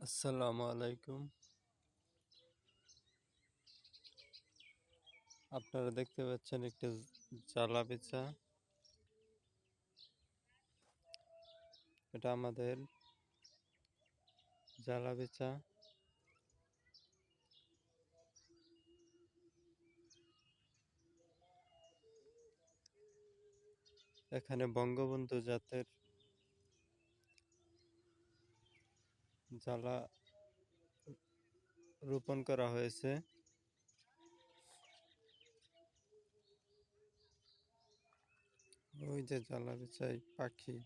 আসসালামু আলাইকুম। আপনারা দেখতে পাচ্ছেন একটা জ্বালা পেঁচা। এটা আমাদের জ্বালা পেঁচা। এখানে বঙ্গবন্ধু জাতের জ্বালা রোপণ করা হয়েছে। ওই যে জ্বালা চাই পাখি।